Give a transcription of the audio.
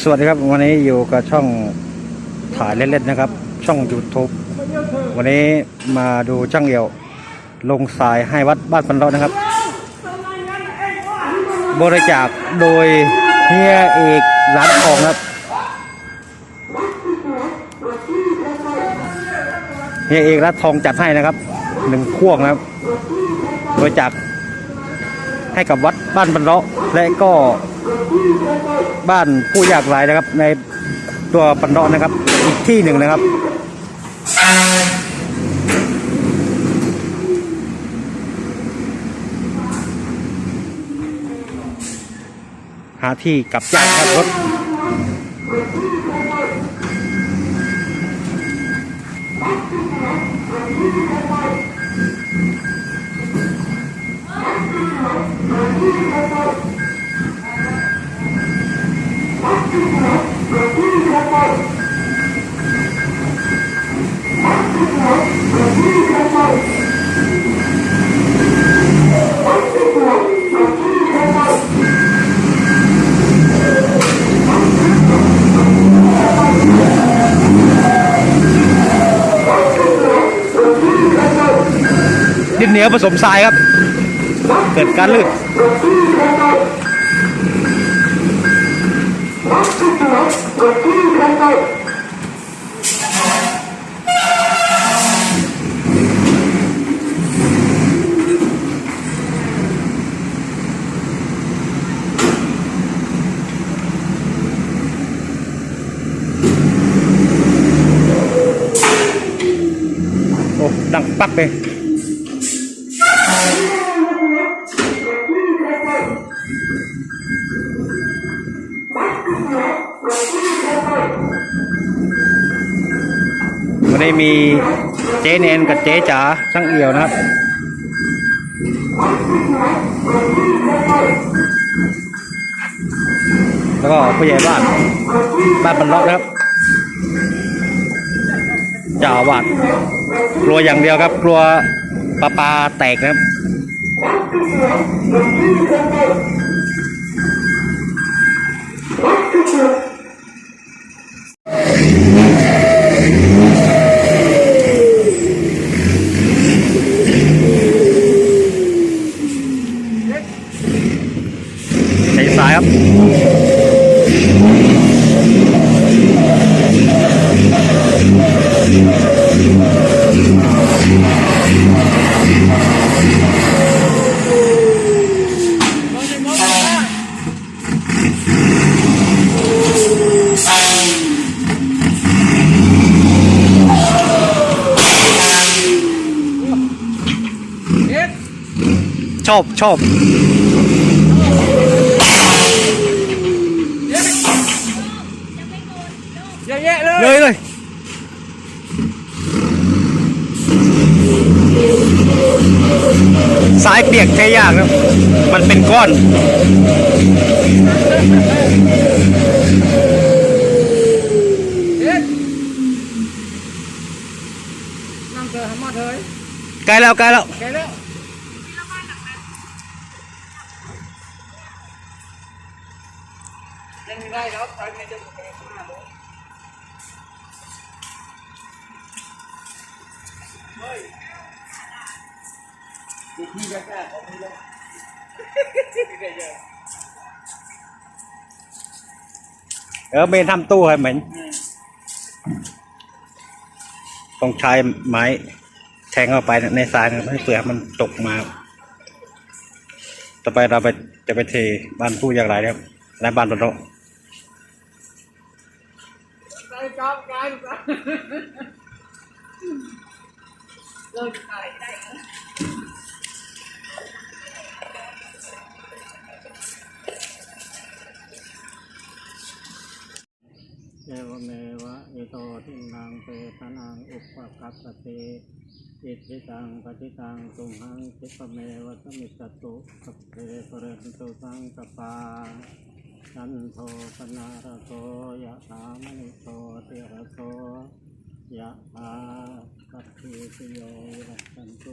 สวัสดีครับวันนี้อยู่กับช่องถ่ายเล่นๆนะครับ ช่อง YouTube วันนี้มาดูช่างเอี่ยว ลงสายให้วัดบ้านปันเราะนะครับ บริจาคโดยเฮียเอกร้านทองครับเฮียเอกร้านทองจัดให้นะครับหนึ่งพ่วงนะครับบริจาคให้กับวัดบ้านปันเราะและก็ บ้านผู้ยากไร้นะครับ ในตัวปันดอนนะครับ อีกที่หนึ่งนะครับหาที่กลับยากครับรถ ดินเหนียวผสมทรายครับ เกิดการลื่นโอ้ดังปักเลย วันนี้มีเจ๊เนนกับเจ๊จ๋าช่างเอี่ยวนะครับ แล้วก็ผู้ใหญ่บ้าน บ้านบรรเลาะนะครับจ้าอาวาดกลัวอย่างเดียวครับกลัวปลาปลาแตกนะครับ อบชอบเยอะแยะเลยเลยเลยสายเปียกใช้ยากครับ มันเป็นก้อนเอ็ดนั่งเจอหามาเถยใกล้แล้วใกล้แล้ว แกแล้ว ยังไม่ได้ครับใช้ไม่ได้แกข้างหน้าเลยเฮ้ยดีที่แรกๆของนี่แล้วที่ได้เยอะเออเมนทำตู้ให้เหมือนต้องใช้ไม้แทงเข้าไปในทรายนะครับให้เปลือกมันตกมา ต่อไปเราไปจะไปเทบ้านผู้ยากไร้ครับและบ้านบน โลกไกลกลับไกลกลับเลิกไกลได้เหรอเอวเมวะอิโตทินังเปตานังอุปกัปปติอิทิตังปฏิตังตุมหังคิปเมวะสมิจจตุสัพเพเรนตุสังกปา จันโทปนาระโตยะถามณิโตติระโตยะถาสัพพิสโยรัสันตุ